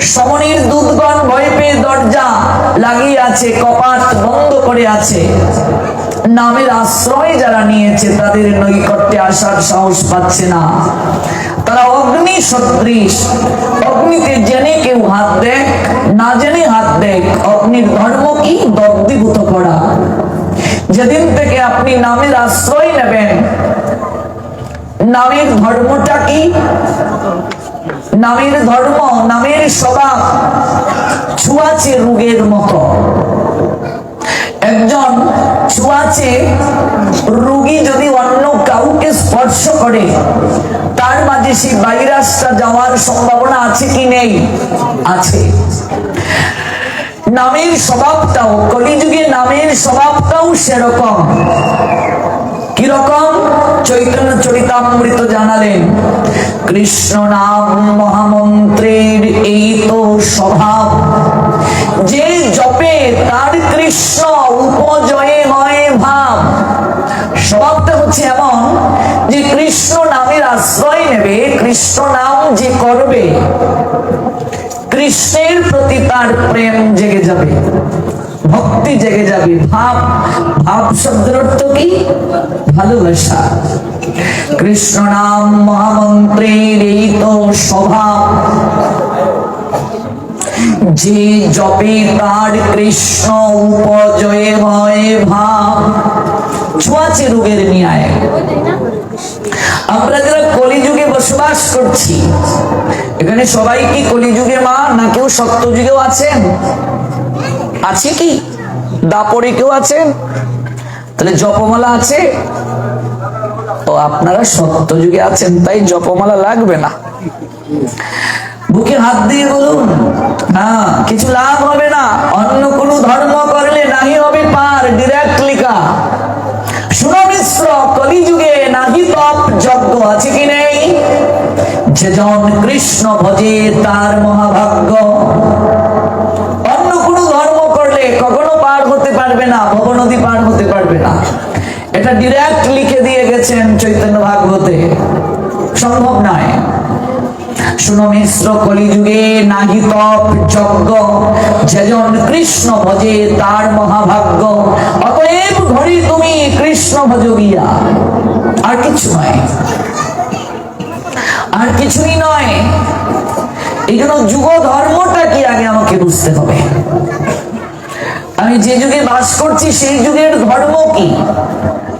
সমনির দুধগণ ভয় পেয়ে দরজা লাগিয়ে আছে কপাট বন্ধ করে আছে। নামের আশ্রয় যারা নিয়েছে, তাদের নৈকট্যে আসার সাহস পাচ্ছে না। তারা অগ্নি সদৃশ অগ্নিতে জেনে কেউ হাত দেখ, না জেনে হাত দেখ, অগ্নির ধর্ম কি? দগ্ধীভূত করা। যেদিন থেকে আপনি নামের আশ্রয় নেবেন, নামের ধর্মটা কি? নামের ধর্ম, নামের স্বভাব ছুয়াছে রোগের মতো। একজন ছুয়াছে রোগী যদি অন্য কাউকে স্পর্শ করে, তার মাঝে সেই ভাইরাসটা যাওয়ার সম্ভাবনা আছে কি নেই? আছে। নামের স্বভাবটাও, কলিযুগে নামের স্বভাবটাও সেরকম। কীরকম? চৈতন্য চরিতামৃত জানালেন, কৃষ্ণ নাম মহামন্ত্রের এই তো স্বভাব। যে জপে তার কৃষ্ণ উপজয়ে হয় ভাব। স্বভাবটা হচ্ছে এমন যে কৃষ্ণ নামের আশ্রয় নেবে, কৃষ্ণ নাম যে করবে, কৃষ্ণের প্রতি তার প্রেম জেগে যাবে। ভক্তি জেগে যাবে, ভাব ভাব শব্দের অর্থ কি? ভালোবাসা। কৃষ্ণ নাম মহামন্ত্রের এই তো স্বভাব যে জপে তার কৃষ্ণ উপজয়ে হয় ভাব। ছোঁয়াচে রোগের ন্যায়। আমরা যারা কলিযুগে বসবাস করছি, এখানে সবাই কি কলিযুগে মা, না কেউ সত্যযুগেও আছেন? আছে কি? দাপরে কেউ আছেন? তাহলে জপমালা আছে? ও, আপনারা সত্য যুগে আছেন, তাই জপমালা লাগবে না। বুকে হাত দিয়ে বলুন, না, কিছু লাভ হবে না। অন্য কোনো ধর্ম করলে নাহি হবে পার ডিরেক্ট লিখা। শুনো মিশ্র, কলিযুগে নাহি তপ যজ্ঞ আছে কি নেই? যেজন কৃষ্ণ ভজে তার মহাভাগ্য অন্য কোনো ধর্ম করলে কখনো পার হতে পারবে না ভবনদী পার হতে পারবে না। এটা ডিরেক্ট লিখে দিয়ে গেছেন চৈতন্য ভাগবতে। সম্ভব নয়। শুনো মিশ্র কলিযুগে যজ্ঞ, যেজন কৃষ্ণ ভজে তার মহাভাগ্য। অতএব তুমি কৃষ্ণ ভজ গিয়া। আর কিছু নয়। আর কিছুই নয়। এই জন্য যুগ ধর্মটা কি আগে আমাকে বুঝতে হবে? আমি যে যুগে বাস করছি, সেই যুগের ধর্ম কি?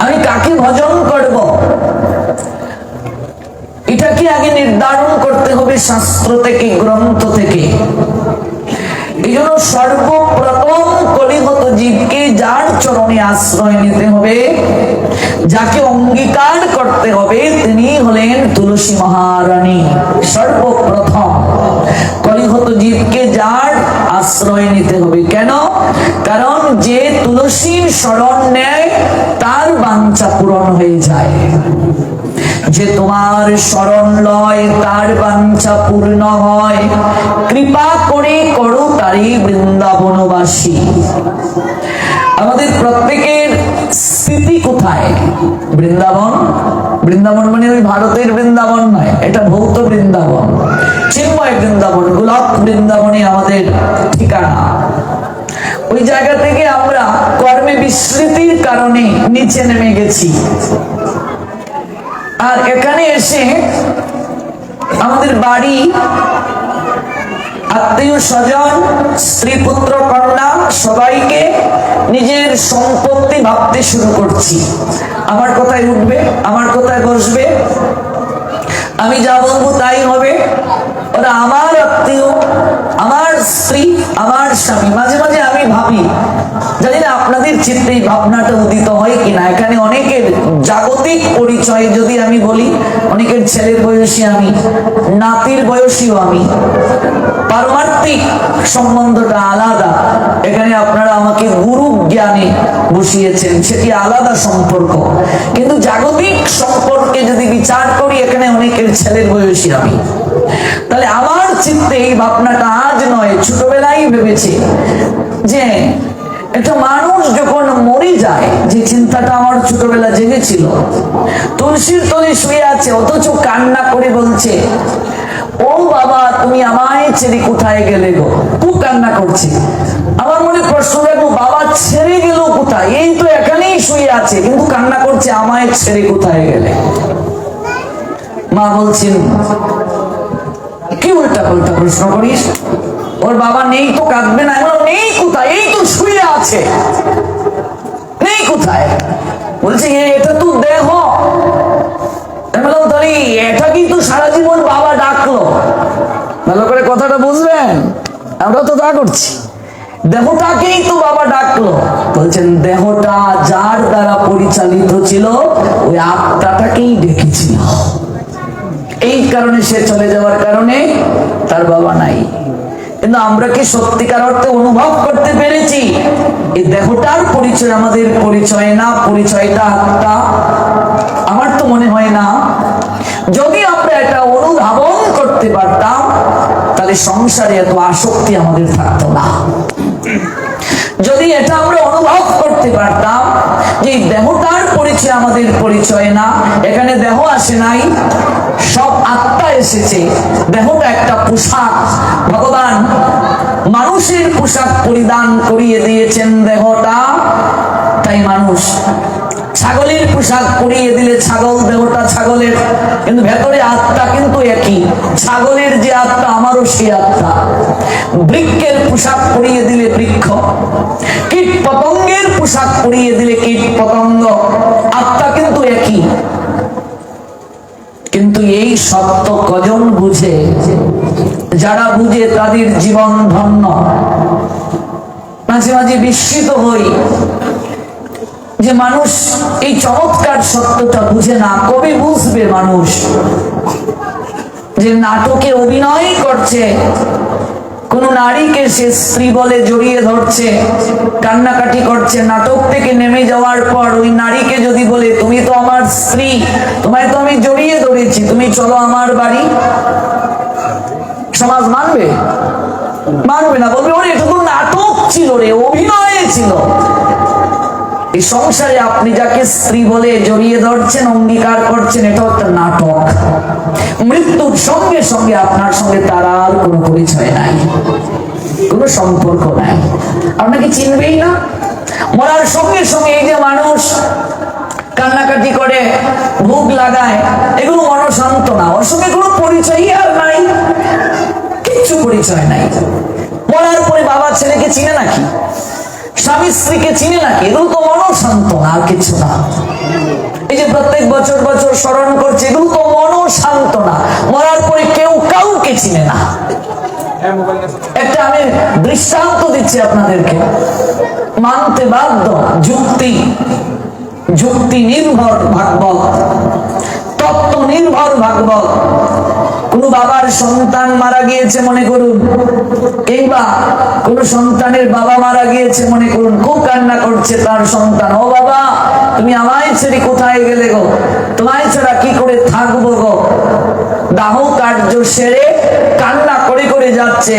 আমি কাকে ভজন করব? এটা কি আগে নির্ধারণ করতে হবে শাস্ত্র থেকে, গ্রন্থ থেকে। এই জন্য সর্বপ্রথম কলিগত জীবকে যার চরণে আশ্রয় নিতে হবে, যাকে অঙ্গীকার করতে হবে, তিনি হলেন তুলসী মহারানী। সর্বপ্রথম কলিগত জীবকে যার আশ্রয় নিতে যে তুলসীর শরণ নেয়, তার বাঞ্ছা পূরণ হয়ে যায়। যে তোমার শরণ লয়, তার বাঞ্ছা পূর্ণ হয়। কৃপা করে করো তারি বৃন্দাবনবাসী। আমাদের প্রত্যেকের স্থিতি কোথায়? বৃন্দাবন? বৃন্দাবন মানে ওই ভারতের বৃন্দাবন নয়, এটা ভৌত বৃন্দাবন। চিন্ময় বৃন্দাবন গোলাপ বৃন্দাবনে আমাদের ঠিকানা। ওই জায়গা থেকে আমরা কর্মে বিস্মৃতির কারণে নিচে নেমে গেছি। আর এখানে এসে আমাদের বাড়ি, আত্মীয় স্বজন, স্ত্রী পুত্র, কন্যা, সবাইকে নিজের সম্পত্তি ভাবতে শুরু করছি। আমার কথায় উঠবে, আমার কথায় বসবে। আমি যা বলব তাই হবে। ওরা আমার আত্মীয়, আমার স্ত্রী, আমার স্বামী। মাঝে মাঝে আমি ভাবি, জানি না আপনাদের চিত্রে এই ভাবনাটা উদিত হয় কিনা। এখানে অনেকের জাগতিক পরিচয় যদি বয়সী আমি, নাতির বয়সীও আমি। পারমার্থিক সম্বন্ধটা আলাদা। এখানে আপনারা আমাকে গুরু জ্ঞানে বসিয়েছেন, সেটি আলাদা সম্পর্ক। কিন্তু জাগতিক সম্পর্কে যদি বিচার করি, এখানে অনেকের ছেলের বয়সী আমি। তাহলে আমার চিত্তে এই ভাবনাটা আজ নয়, ছোটবেলায় ভেবেছি যে একটা মানুষ যখন মরে যায়, যে চিন্তাটা আমার ছোটবেলা জেগেছিল, তুলসীর তলে শুয়ে আছে, অথচ কান্না করে বলছে, ও বাবা, তুমি আমায় ছেড়ে কোথায় গেলে গো? খুব কান্না করছে। আমার মনে প্রশ্ন রাখব বাবা, ছেড়ে গেল কোথায়? এই তো এখানেই শুয়ে আছে, কিন্তু কান্না করছে, আমায় ছেড়ে কোথায় গেলে? মা বলছেন, কি উল্টা পাল্টা প্রশ্ন করিস? ওর বাবা নেই তো কাঁদবে না। এমন নেই কোথায়? এই তো শুয়ে আছে। নেই কোথায়? বলছে "এ, এটা তো দেহ। এটা কিন্তু সারা জীবন বাবা ডাকলো। ভালো করে কথাটা বুঝবেন? আমরা তো তা করছি। দেহটাকেই তো বাবা ডাকলো। বলছেন দেহটা যার দ্বারা পরিচালিত ছিল ওই আত্মাটাকেই ডেকেছিল। এই কারণে সে চলে যাওয়ার কারণে তার বাবা নাই। কিন্তু আমরা কি সত্যিকার অর্থে অনুভব করতে পেরেছি? এই দেহটার পরিচয় আমাদের পরিচয় না, পরিচয়টা আত্মা। আমার তো মনে হয় না, যদি আমরা এটা অনুধাবন করতে পারতাম, তাহলে সংসারে এত আসক্তি আমাদের থাকতো না। যদি এটা আমরা অনুভব করতে পারতাম, যে দেহটার পরিচয় আমাদের পরিচয় না, এখানে দেহ আসে নাই, সব আত্মা এসেছে, দেহটা একটা পোশাক। ভগবান মানুষের পোশাক পরিধান করিয়ে দিয়েছেন দেহটা, তাই মানুষ ছাগলের পোশাক পরিয়ে দিলে ছাগল, দেহটা ছাগলের। কিন্তু ভেতরে আত্মা কিন্তু একই। ছাগলের যে আত্মা, আমারও সে আত্মা। বৃক্ষের পোশাক পরিয়ে দিলে বৃক্ষ। কীট পতঙ্গের পোশাক পরিয়ে দিলে কীট পতঙ্গ আত্মা কিন্তু একই। কিন্তু এই সত্য কজন বুঝে? যারা বুঝে তাদের জীবন ধন্য। মাঝে মাঝে বিস্মিত হই যে মানুষ এই চমৎকার সত্যটা বুঝে না, কবে বুঝবে মানুষ? যে নাটকে অভিনয় করছে কোন নারীকে সে স্ত্রী বলে জড়িয়ে ধরছে, কান্নাকাটি করছে, নাটক থেকে নেমে যাওয়ার পর ওই নারীকে যদি বলে, তুমি তো আমার স্ত্রী, তোমায় তো আমি জড়িয়ে ধরেছি, তুমি চলো আমার বাড়ি। সমাজ মানবে? মানবে না, বলবে, ওরে এটা তো নাটক ছিল রে, অভিনয় ছিল। এই সংসারে আপনি যাকে স্ত্রী বলে জড়িয়ে ধরছেন, অঙ্গীকার করছেন, এটা একটা নাটক। মৃত্যুর সঙ্গে সঙ্গে আপনার সঙ্গে তার আর কোনো পরিচয় নাই। কোনো সম্পর্ক নাই। আপনাকে চিনবেই না। মরার সঙ্গে সঙ্গে এই যে মানুষ কান্নাকাটি করে, ভোগ লাগায়, এগুলো না। ওর সঙ্গে কোনো পরিচয়ই আর নাই। কিচ্ছু পরিচয় নাই। মরার পরে বাবা ছেলেকে চিনে নাকি? স্বামী স্ত্রীকে চিনে নাকি? এগুলো তো মনশান্ত না, আর কিছু না। এই যে প্রত্যেক বছর বছর স্মরণ করছে, এগুলো তো মনশান্ত না। মরার পরে কেউ কাউকে চিনে না। একটা আমি দৃষ্টান্ত দিচ্ছি আপনাদেরকে। মানতে বাধ্য, যুক্তি যুক্তি নির্ভর ভাগবত, তত্ত্ব নির্ভর ভাগবত। কোন বাবার সন্তান মারা গিয়েছে, মনে করুন। কিংবা কোন সন্তানের বাবা মারা গিয়েছে, মনে করুন। খুব কান্না করছে তার সন্তান। ও বাবা, তুমি আমায় ছেড়ে কোথায় গেলে গো? তোমায় ছাড়া কি করে থাকব গো? দাহ কার্য সেরে করে যাচ্ছে।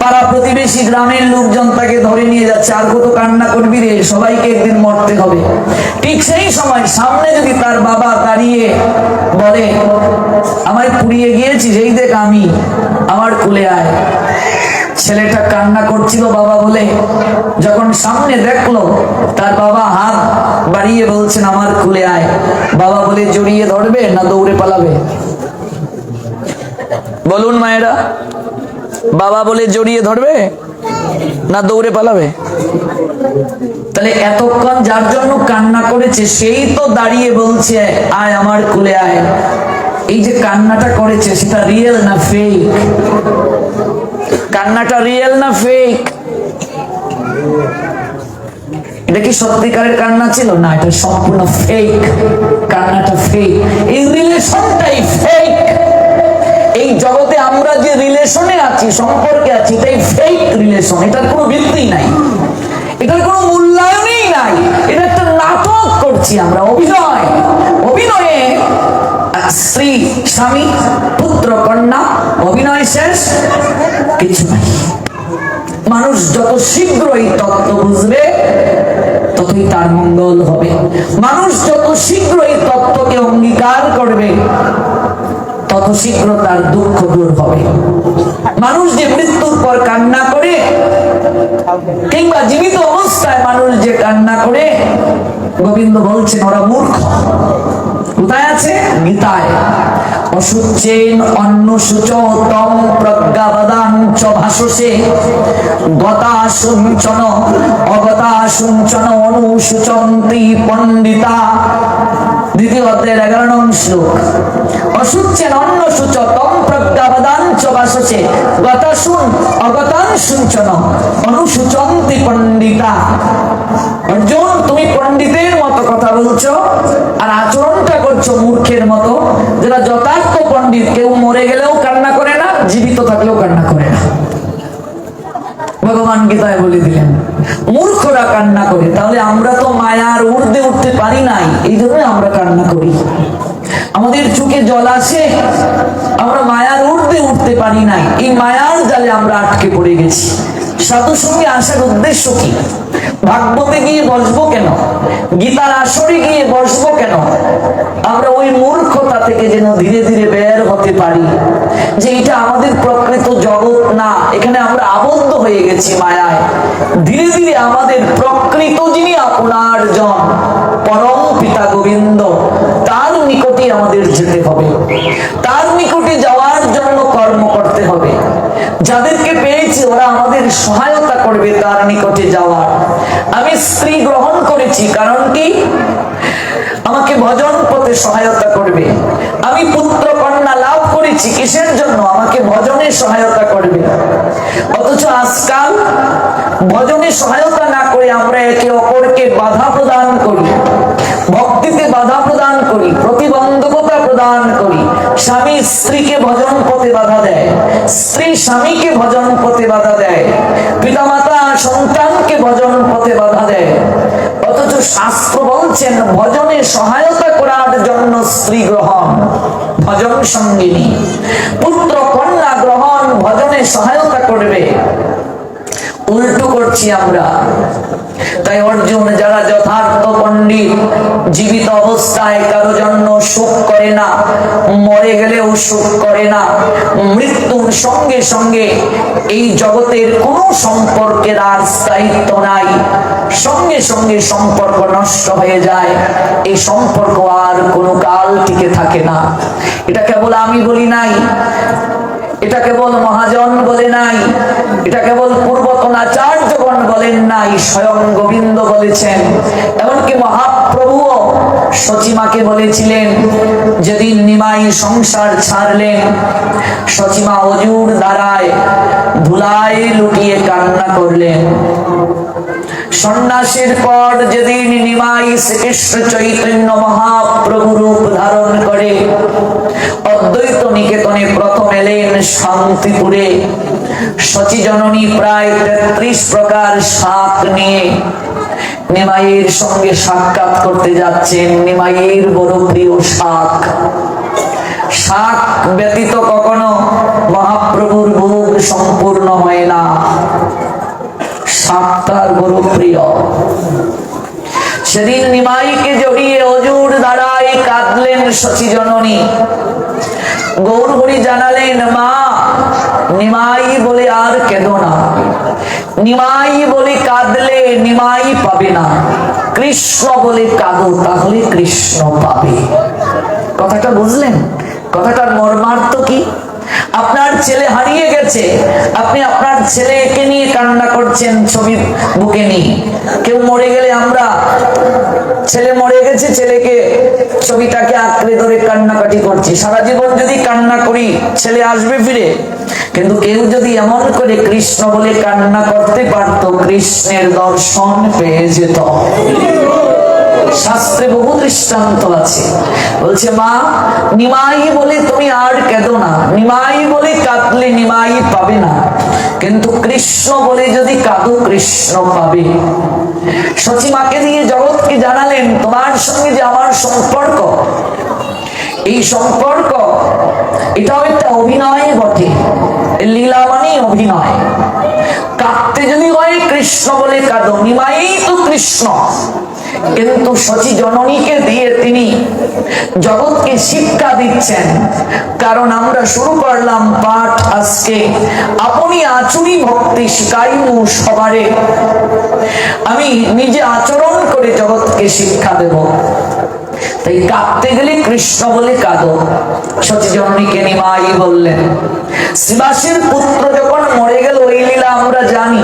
পাড়া প্রতিবেশী গ্রামের লোকজন তাকে ধরে নিয়ে যাচ্ছে। আর কত কান্না করবি রে, সবাইকে একদিন মরতে হবে। ঠিক সেই সময় সামনে যদি তার বাবা দাঁড়িয়ে বলে, আমায় পুড়িয়ে গিয়েছি যেই দেখ আমি, আমার কুলে আয়। ছেলেটা কান্না করছিল বাবা বলে। যখন সামনে দেখল, তার বাবা হাত বাড়িয়ে বলছেন, আমার কুলে আয়। বাবা বলে, জড়িয়ে ধরবে না দৌড়ে পালাবে? বলুন মায়েরা, বাবা বলে জড়িয়ে ধরবে না দৌড়ে পালাবে? তাহলে এতক্ষণ যার জন্য কান্না করেছে, সেই তো দাঁড়িয়ে বলছে, আয় আমার কুলে আয়। এই যে কান্নাটা করেছে, সেটা রিয়েল না ফেক কান্নাটা রিয়েল না ফেক এটা কি সত্যিকারের কান্না ছিল? না, এটা সম্পূর্ণ ফেক কান্নাটা ফেক এই রিলেশনটাই ফেক এই জগতে আমরা যে রিলেশনে আছি, সম্পর্কে আছি এটাই ফেক রিলেশন এটার কোনো ভিত্তি নাই। এটার কোনো মূল্যায়নই নাই। এটা একটা নাটক করছি আমরা, অভিনয়। অভিনয়ে স্ত্রী, স্বামী, পুত্র, কন্যা, অভিনয় শেষ, কিছু নাই। মানুষ যত শীঘ্রই তত্ত্ব বুঝবে, ততই তার মঙ্গল হবে। মানুষ যত শীঘ্রই তত্ত্বকে অঙ্গীকার করবে তত শীঘ্র তার দুঃখ দূর হবে। মানুষ যে মৃত্যুর পর কান্না করে, কিংবা জীবিত অবস্থায় মানুষ যে কান্না করে, গোবিন্দ বলছেন, ওরা মূর্খ। কোথায় আছে? পণ্ডিতা। দ্বিতীয় অধ্যায়ের এগারো নং শ্লোক। অসুচেন অন্ন সূচ তম প্রজ্ঞাবদান চ ভাষসে অগতান শুঞ্চন অনুসূচন্তি পণ্ডিতা। অর্জুন, তুমি পণ্ডিতের মতো কথা বলছো আর আচরণটা করছ মূর্খের মতো। যারা যথার্থ পণ্ডিত, কেউ মরে গেলেও কান্না করে না, জীবিত থাকলেও কান্না করে না। ভগবান গীতায় বলে দিলেন মূর্খরা কান্না করে। তাহলে আমরা তো মায়ার উর্ধে উঠতে পারি নাই এই জন্য আমরা কান্না করি। আমাদের চোখে জল আসে, আমরা মায়ার উর্ধে উঠতে পারি নাই। এই মায়ার জালে আমরা আটকে পড়ে গেছি। সাধু সঙ্গে আসার উদ্দেশ্য কি? ভাগবতে গিয়ে বসবো কেন? গীতার আসরে গিয়ে বসবো কেন? আমরা ওই মূর্খতা থেকে যেন ধীরে ধীরে বের হতে পারি, যে এটা আমাদের প্রকৃত জগৎ না, এখানে আমরা আবদ্ধ হয়ে গেছি মায়ায়। ধীরে ধীরে আমাদের প্রকৃত যিনি আপনার জন, পরম পিতা গোবিন্দ, তার নিকটে আমাদের যেতে হবে। তার নিকটে যাওয়ার জন্য কর্ম করতে হবে। যাদেরকে পেয়েছি, ওরা আমাদের সহায়তা করবে তার নিকটে যাওয়ার। আমি স্ত্রী গ্রহণ করেছি, কারণ কি? আমাকে ভজন পথে সহায়তা করবে। আমি পুত্র কন্যা করেছি কিসের জন্য আমাকে ভজনে সহায়তা করবে অথচ আজকাল ভজনে সহায়তা না করে আমরা একে অপরকে বাধা প্রদান করি, ভক্তিতে বাধা প্রদান করি, প্রতিবন্ধকতা প্রদান করি। স্বামী স্ত্রীকে ভজন পথে বাধা দেয়, স্ত্রী স্বামীকে ভজন পথে বাধা দেয়, পিতামাতা সন্তানকে ভজন পথে বাধা দেয়। অথচ শাস্ত্র বলছেন, ভজনে সহায়তা করার জন্য স্ত্রী গ্রহণ, ভজন সঙ্গিনী। পুত্র কন্যা গ্রহণ, ভজনে সহায়তা করবে। উল্টো করছি আমরা। তাই অর্জুন, যারা যথার্থ পণ্ডিত, জীবিত অবস্থায় কারও জন্য সুখ করে না, মরে গেলেও সুখ করে না, মৃত্যুর সঙ্গে সঙ্গে এই জগতের কোনো সম্পর্কের আর স্থায়িত্ব নাই, সঙ্গে সঙ্গে সম্পর্ক নষ্ট হয়ে যায়, এই সম্পর্ক আর কোনো কাল টিকে থাকে না। এটা কেবল আমি বলি নাই, এটা কেবল মহাজন বলে নাই, এটা কেবল আচার্যগণ বলেন নাই, স্বয়ং গোবিন্দ বলেছেন। এমনকি মহাপ্রভু সচিমাকে বলেছিলেন, যেদিন নিমাই সংসার ছাড়লেন, সচিমা অজুর দ্বারায় ধুলায় লুটিয়ে কান্না করলেন। সন্ন্যাসের পর যেদিন নিমাই শ্রীকৃষ্ণ চৈতন্য মহাপ্রভু রূপ ধারণ করে, অদ্বৈত নিকেতনে প্রথম এলেন শান্তিপুরে। সচী জননী প্রায় তেত্রিশ প্রকার শাক নিয়ে নিমাইয়ের সঙ্গে সাক্ষাৎ করতে যাচ্ছেন নিমাইয়ের বড় প্রিয় শাক শাক ব্যতীত কখনো মহাপ্রভুর ভোগ সম্পূর্ণ হয় না। তার বড় প্রিয়। সেদিন নিমাইকে জড়িয়ে অজুর দ্বারাই কাঁদলেন শচী জননী। গৌর হরি জানালেন, মা, নিমাই বলে আর কেঁদো না। নিমাই বলে কাঁদলে নিমাই পাবে না। কৃষ্ণ বলে কাঁদো, তাহলে কৃষ্ণ পাবে। কথাটা বুঝলেন? কথাটার মর্মার্থ কি? আপনার ছেলে হারিয়ে গেছে। আপনি আপনার ছেলেকে নিয়ে কান্না করছেন ছবি বুকে নিয়ে। কেউ মরে গেলে আমরা, ছেলে মরে গেছে, ছেলেকে ছবিটাকে আঁকড়ে ধরে কান্নাকাটি করছি। সারা জীবন যদি কান্না করি, ছেলে আসবে ফিরে। কিন্তু কেউ যদি এমন করে কৃষ্ণ বলে কান্না করতে পারত, কৃষ্ণের দর্শন পেয়ে যেত। শাস্ত্রে বহু দৃষ্টান্ত আছে। বলছে, মা, নিমাই বলে তুমি আর কেঁদো না। নিমাই বলে কাঁদলে নিমাই পাবে না। কিন্তু কৃষ্ণ বলে যদি কাঁদো, কৃষ্ণ পাবে। সচিমাকে দিয়ে জগৎকে জানালেন, তোমার সঙ্গে যে আমার সম্পর্ক, এই সম্পর্ক, এটাও একটা অভিনয় বটে। লীলা মানে অভিনয়। কাঁদতে যদি হয়, কৃষ্ণ বলে কাঁদো, নিমাই তো কৃষ্ণ। কিন্তু সচি জননীকে দিয়ে তিনি জগৎকে শিক্ষা দিচ্ছেন। কারণ আমরা শুরু করলাম পাঠ আজকে। আপনি আচুরি ভক্তি শিখাইমু সবারে। আমি নিজে আচরণ করে জগৎকে শিক্ষা দেব। তাই কাঁদতে গেলে কৃষ্ণ বলে কাঁদো। সচি জননীকে নিমাই বললেন শিবাসীর পুত্র যখন মরে গেল ওই লীলা আমরা জানি।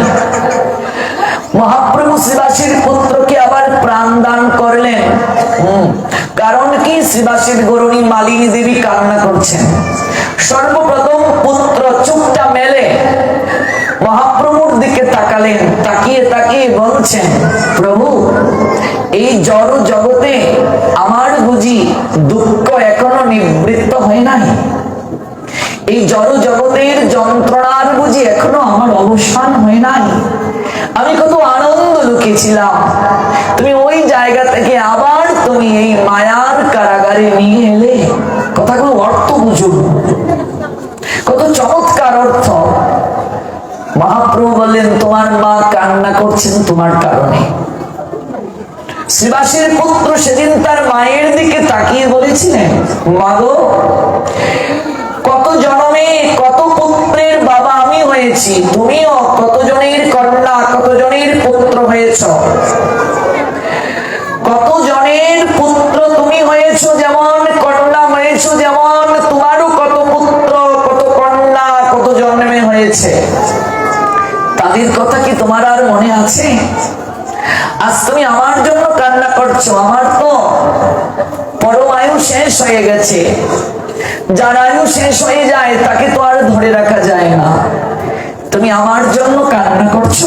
মহাপ্রভু শিবাসীর পুত্রকে আবার প্রাণ দান করলেন কারণ কি? শিবাসীর গরুণী মালিনী দেবী কান্না করছেন। সর্বপ্রথম পুত্র চুপটা মেলে মহাপ্রভুর দিকে তাকালেন, তাকিয়ে তাকিয়ে বলছেন, প্রভু, এই জড় জগতে আমার বুঝি দুঃখ এখনও নিবৃত্ত হয় নাই। এই জড় জগতের যন্ত্রণার বুঝি এখনও আমার অবসান হয় নাই। লুকিয়েছিলাম তুমি ওই জায়গা থেকে আবার তুমি এই মায়ার কারাগারে নিয়ে এলে। কথাগুলো অর্থ বুঝুন কত চমৎকার অর্থ। মহাপ্রভু বললেন, তোমার মা কান্না করছেন তোমার কারণে। শ্রীবাসীর পুত্র সেদিন তার মায়ের দিকে তাকিয়ে বলেছিলেন মাগো কত জনমে, কত পুত্রের বাবা আমি হয়েছি। তুমিও কতজনের কন্যা কতজনের পুত্র হয়েছ কত পুত্র তুমি হয়েছ যেমন, কন্যা হয়েছ যেমন, তোমারও কত পুত্র, কত কন্যা, কত জন্মে হয়েছে? তাদের কথা কি তোমার আর মনে আছে? আজ তুমি আমার জন্য কান্না করছ, আমার তো পরমায়ু শেষ হয়ে গেছে। যার আয়ু শেষ হয়ে যায়, তাকে তো আর ধরে রাখা যায় না। তুমি আমার জন্য কান্না করছ?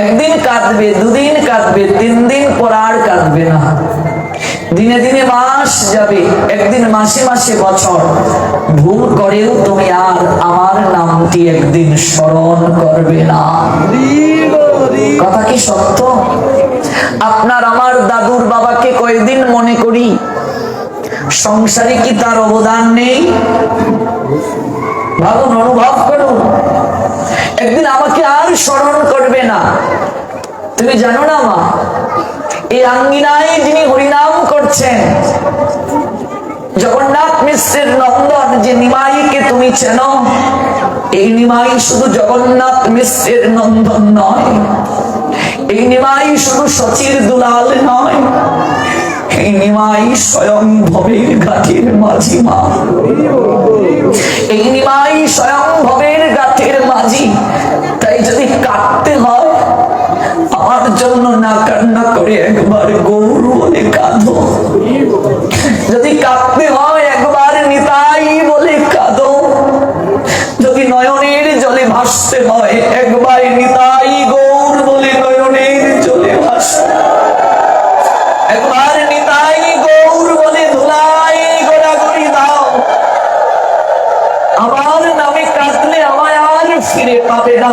একদিন কাঁদবে, দুদিন কাঁদবে তিন দিন পর আর কাঁদবে না। দিনে দিনে মাস যাবে, একদিন মাসে মাসে বছর। ভুল করেও তুমি আর আমার নামটি একদিন স্মরণ করবে না। কথা কি সত্য? আপনার আমার দাদুর বাবাকে কয়েকদিন মনে করি? সংসারে কি তার অবদান নেই? ভাবুন, অনুভব করুন। একদিন আমাকে আর স্মরণ করবে না। তুমি জানো না মা, এই আঙ্গিনায় যিনি হরিনাম করছেন, জগন্নাথ মিশ্রের নন্দন যে নিমাইকে তুমি চেনো, এই নিমাই শুধু জগন্নাথ মিশ্রের নন্দন নয়, এই নিমাই শুধু সচির দুলাল নয় এই নিমাই স্বয়ং ভবের ঘাটের মাঝি মা এই নিমাই স্বয়ং ভবের গাঠের মাঝি। তাই যদি কাটতে হয়, আমার জন্য না কান্না করে একবার গৌর বলে কাঁদো। যদি কাঁদতে হয়, একবার নিতাই বলে কাঁদো। যদি নয়নের জলে ভাসতে হয় ফিরে পাবে না।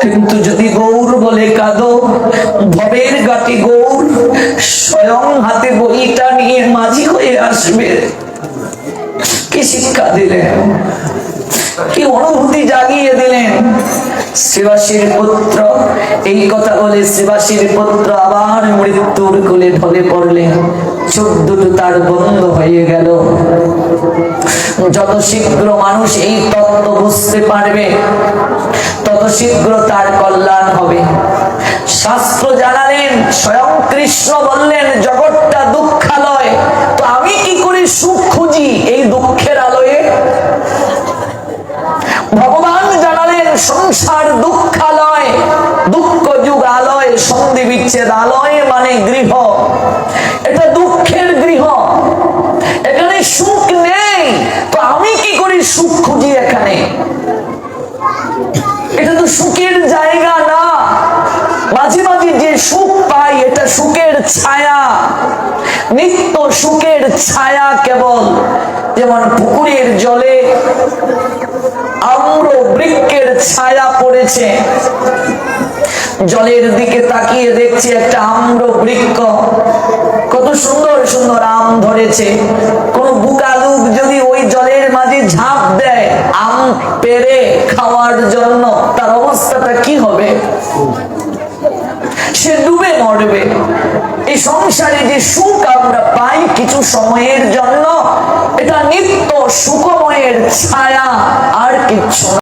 কিন্তু যদি গৌর বলে কাঁদো, ভবের গাটি গৌর, স্বয়ং হাতে বইটা নিয়ে মাঝি হয়ে আসবে। কি শিক্ষা দিলেন? কি অনুভূতি জাগিয়ে দিলেন? শিবাসীর পুত্র, এই কথা বলে শিবাসীর পুত্র আবার মৃত্যুর কোলে ঢলে পড়লেন। চোখ দুটো তার বন্ধ হয়ে গেল। যত শীঘ্র মানুষ এই তত্ত্ব বুঝতে পারবে, তত শীঘ্র তার কল্যাণ হবে। শাস্ত্র জানালেন, স্বয়ং কৃষ্ণ বললেন, জগৎটা দুঃখালয়, তো আমি কি করে সুখ খুঁজি এই দুঃখের আলোয়ে? ভগবান জানালেন, সংসার দুঃখালয়, দুঃখ যুগ আলয়, সন্ধি বিচ্ছেদ আলয় মানে গৃহ এটা দুঃখের গৃহ এখানে সুখ নেই, তো আমি কি করি সুখ খুঁজি এখানে? এটা তো সুখের জায়গা না। মাঝে মাঝে যে সুখ পাই, এটা সুখের ছায়া। নিত্য সুখের ছায়া কেবল, যেমন পুকুরের জলে আম্র বৃক্ষের ছায়া পড়েছে। জলের দিকে তাকিয়ে দেখছি একটা আম্র বৃক্ষ কত সুন্দর সুন্দর আম ধরেছে। কোন বুকালুক যদি ওই জলের মাঝে ঝাঁপ দেয়, আম পেরে খাওয়ার জন্য তার অবস্থাটা কি হবে? সে ডুবে মরবে। এই সংসারে যে সুখ আমরা পাই কিছু সময়ের জন্য, এটা নিত্য সুখময়ের ছায়া আর কিচ্ছু।